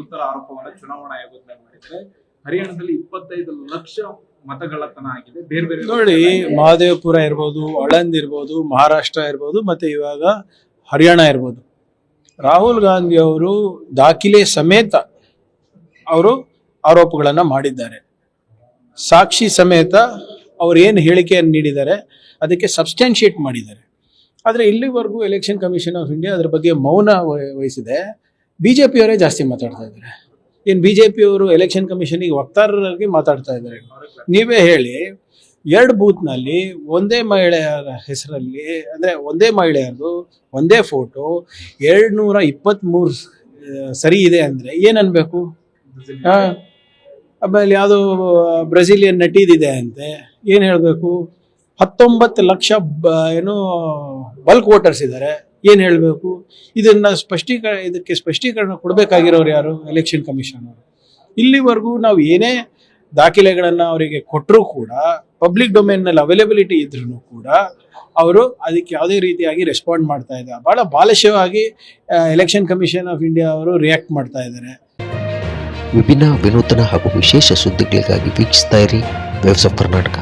ಗುರುತರ ಆರೋಪವನ್ನ ಚುನಾವಣಾ ಆಯೋಗದ ಮೇಲೆ ಮಾಡಿದ್ದಾರೆ. ಹರಿಯಾಣದಲ್ಲಿ ಇಪ್ಪತ್ತೈದು ಲಕ್ಷ ಮತಗಳತನ ಆಗಿದೆ. ಬೇರೆ ಬೇರೆ ನೋಡಿ ಮಹದೇವಪುರ ಇರ್ಬೋದು ಆಳಂದ್ ಇರ್ಬೋದು ಮಹಾರಾಷ್ಟ್ರ ಇರ್ಬೋದು ಮತ್ತೆ ಇವಾಗ ಹರಿಯಾಣ ಇರ್ಬೋದು. ರಾಹುಲ್ ಗಾಂಧಿ ಅವರು ದಾಖಲೆ ಸಮೇತ ಅವರು ಆರೋಪಗಳನ್ನು ಮಾಡಿದ್ದಾರೆ. ಸಾಕ್ಷಿ ಸಮೇತ ಅವ್ರು ಏನು ಹೇಳಿಕೆಯನ್ನು ನೀಡಿದ್ದಾರೆ ಅದಕ್ಕೆ ಸಬ್ಸ್ಟ್ಯಾನ್ಶಿಯೇಟ್ ಮಾಡಿದ್ದಾರೆ. ಆದರೆ ಇಲ್ಲಿವರೆಗೂ ಎಲೆಕ್ಷನ್ ಕಮಿಷನ್ ಆಫ್ ಇಂಡಿಯಾ ಅದರ ಬಗ್ಗೆ ಮೌನ ವಹಿಸಿದೆ. ಬಿ ಜೆ ಪಿಯವರೇ ಜಾಸ್ತಿ ಮಾತಾಡ್ತಾ ಇದ್ದಾರೆ. ಏನು ಬಿ ಜೆ ಪಿಯವರು ಎಲೆಕ್ಷನ್ ಕಮಿಷನಿಗೆ ವಕ್ತಾರರಾಗಿ ಮಾತಾಡ್ತಾ ಇದ್ದಾರೆ. ನೀವೇ ಹೇಳಿ, ಎರಡು ಬೂತ್ನಲ್ಲಿ ಒಂದೇ ಮಹಿಳೆಯರ ಹೆಸರಲ್ಲಿ, ಅಂದರೆ ಒಂದೇ ಮಹಿಳೆಯರದು, ಒಂದೇ ಫೋಟೋ ಎರಡು ನೂರ ಇಪ್ಪತ್ತ್ಮೂರು ಸರಿ ಇದೆ ಅಂದರೆ ಏನು ಅನ್ಬೇಕು? ಹಾಂ ಆಮೇಲೆ ಯಾವುದೋ ಬ್ರೆಜಿಲಿಯನ್ ನಟಿದಿದೆ ಅಂತೆ, ಏನು ಹೇಳಬೇಕು? ಹತ್ತೊಂಬತ್ತು ಲಕ್ಷ ಏನು ಬಲ್ಕ್ ವೋಟರ್ಸ್ ಇದ್ದಾರೆ. ಏನು ಹೇಳಬೇಕು? ಇದನ್ನ ಸ್ಪಷ್ಟೀಕರಣ ಇದಕ್ಕೆ ಸ್ಪಷ್ಟೀಕರಣ ಕೊಡಬೇಕಾಗಿರೋರು ಯಾರು? ಎಲೆಕ್ಷನ್ ಕಮಿಷನ್ ಅವರು. ಇಲ್ಲಿವರೆಗೂ ನಾವು ಏನೇ ದಾಖಲೆಗಳನ್ನು ಅವರಿಗೆ ಕೊಟ್ಟರೂ ಕೂಡ ಪಬ್ಲಿಕ್ ಡೊಮೇನ್ನಲ್ಲಿ ಅವೈಲೇಬಿಲಿಟಿ ಇದ್ರೂ ಕೂಡ, ಅವರು ಅದಕ್ಕೆ ಯಾವುದೇ ರೀತಿಯಾಗಿ ರೆಸ್ಪಾಂಡ್ ಮಾಡ್ತಾ ಇದ್ದಾರೆ ಭಾಳ ಬಾಲಶವಾಗಿ ಎಲೆಕ್ಷನ್ ಕಮಿಷನ್ ಆಫ್ ಇಂಡಿಯಾ ಅವರು ರಿಯಾಕ್ಟ್ ಮಾಡ್ತಾ ಇದ್ದಾರೆ. ವಿಭಿನ್ನ ವಿನೂತನ ಹಾಗೂ ವಿಶೇಷ ಸುದ್ದಿಗಳಿಗಾಗಿ ವೀಕ್ಷಿಸ್ತಾ ಇರಿ. ವೇವ್ಸ್ ಕರ್ನಾಟಕ